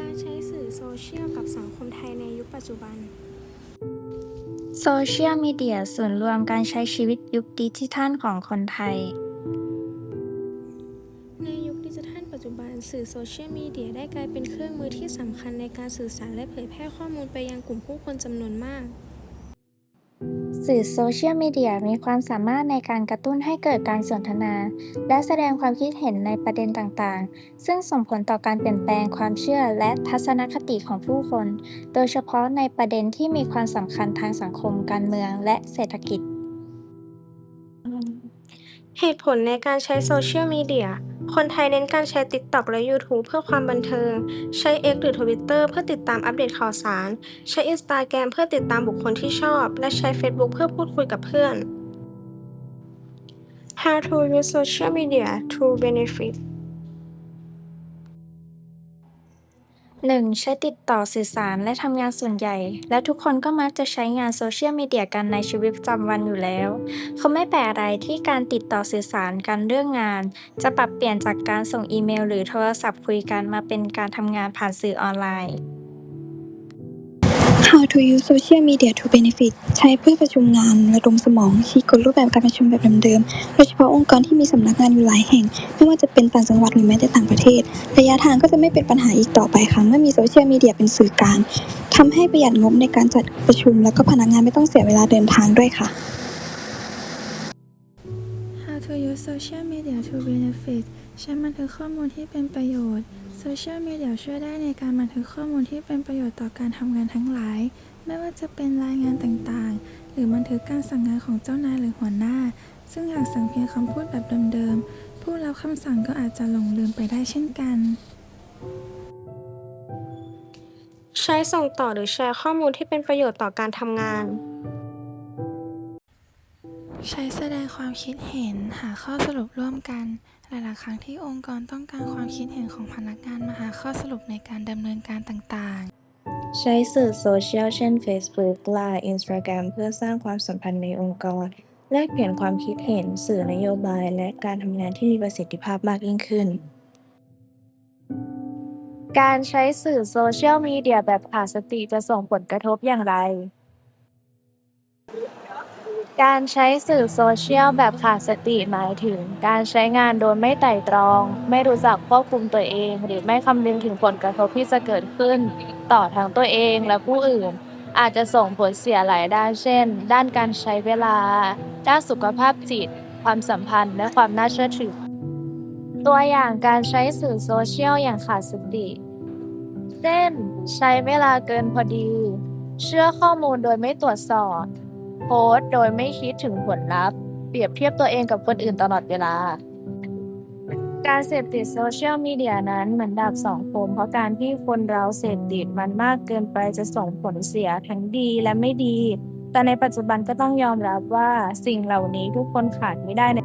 การใช้สื่อโซเชียลกับสังคมไทยในยุคปัจจุบัน โซเชียลมีเดียส่วนย์รวมการใช้ชีวิตยุคดิจิทัลของคนไทย ในยุคดิจิทัลปัจจุบันสื่อโซเชียลมีเดียได้กลายเป็นเครื่องมือที่สำคัญในการสื่อสารและเผยแพร่ข้อมูลไปยังกลุ่มผู้คนจำนวนมาก สื่อโซเชียลมีเดียมีความสามารถในการกระตุ้นให้เกิดการสนทนา และแสดงความคิดเห็นในประเด็นต่างๆ ซึ่งส่งผลต่อการเปลี่ยนแปลงความเชื่อและทัศนคติของผู้คน โดยเฉพาะในประเด็นที่มีความสำคัญทางสังคมการเมืองและเศรษฐกิจ เหตุผลในการใช้โซเชียลมีเดีย คนไทยเน้นการใช้ TikTok และ YouTube เพื่อความบันเทิง ใช้ X หรือ Twitter เพื่อติดตามอัปเดตข่าวสาร ใช้ Instagram เพื่อติดตามบุคคลที่ชอบ และใช้ Facebook เพื่อพูดคุยกับเพื่อน How to use social media to benefit 1. ใช้ติดต่อสื่อสารและทำงานส่วนใหญ่ และทุกคนก็มักจะใช้งานโซเชียลมีเดียกันในชีวิตประจำวันอยู่แล้วเขาไม่แปลกอะไรที่การติดต่อสื่อสารกันเรื่องงาน จะปรับเปลี่ยนจากการส่งอีเมล หรือโทรศัพท์คุยกันมาเป็นการทำงานผ่านสื่อออนไลน์ How to use social media to benefit ใช้เพื่อประชุมงานระดมสมองชี้กลรูปแบบการประชุมแบบเดิมๆ โดยเฉพาะองค์กรที่มีสำนักงานอยู่หลายแห่ง ไม่ว่าจะเป็นต่างจังหวัดหรือแม้แต่ต่างประเทศ ระยะทางก็จะไม่เป็นปัญหาอีกต่อไปค่ะ เมื่อมีโซเชียลมีเดียเป็นสื่อกลางทำให้ประหยัดงบในการจัดประชุม แล้วก็พนักงานไม่ต้องเสียเวลาเดินทางด้วยค่ะ How to use social media to benefit ใช้บันทึกข้อมูลที่เป็นประโยชน์โซเชียลมีเดียช่วยได้ในการบันทึกข้อมูลที่เป็นประโยชน์ต่อการทำงานทั้งหลาย ไม่ว่าจะเป็นรายงานต่างๆ หรือบันทึกการสั่งงานของเจ้านายหรือหัวหน้า ซึ่งหากสั่งเพียงคำพูดแบบเดิมๆ ผู้รับคำสั่งก็อาจจะหลงลืมไปได้เช่นกัน ใช้ส่งต่อหรือแชร์ข้อมูลที่เป็นประโยชน์ต่อการทำงาน ใช้แสดงความคิดเห็นหาข้อสรุปร่วมกัน หลาย ๆ ครั้งที่องค์กรต้องการความคิดเห็นของพนักงานมาหาข้อสรุปในการดำเนินการต่าง ๆ ใช้สื่อโซเชียลเช่น Facebook Line Instagram เพื่อสร้างความสัมพันธ์ในองค์กร แลกเปลี่ยนความคิดเห็นสื่อนโยบาย และการทำงานที่มีประสิทธิภาพมากยิ่งขึ้น การใช้สื่อโซเชียลมีเดียแบบขาดสติจะส่งผลกระทบอย่างไร การใช้สื่อโซเชียลแบบขาดสติหมายถึง การใช้งานโดยไม่ไตร่ตรอง ไม่รู้จักควบคุมตัวเอง หรือไม่คำนึงถึงผลกระทบที่จะเกิดขึ้น ต่อทั้งตัวเองและผู้อื่น อาจจะส่งผลเสียหลายด้านเช่น ด้านการใช้เวลา ด้านสุขภาพจิต ความสัมพันธ์ และความน่าเชื่อถือ ตัวอย่างการใช้สื่อโซเชียลอย่างขาดสติ เช่น ใช้เวลาเกินพอดี เชื่อข้อมูลโดยไม่ตรวจสอบ โพสต์โดยไม่คิดถึงผลลัพธ์ เปรียบเทียบตัวเองกับคนอื่นตลอดเวลา การเสพติดโซเชียลมีเดียนั้นเหมือนดาบสองคมเพราะการที่คนเราเสพติดมันมากเกินไปจะส่งผลเสียทั้งดีและไม่ดี แต่ในปัจจุบันก็ต้องยอมรับว่าสิ่งเหล่านี้ทุกคนขาดไม่ได้ใน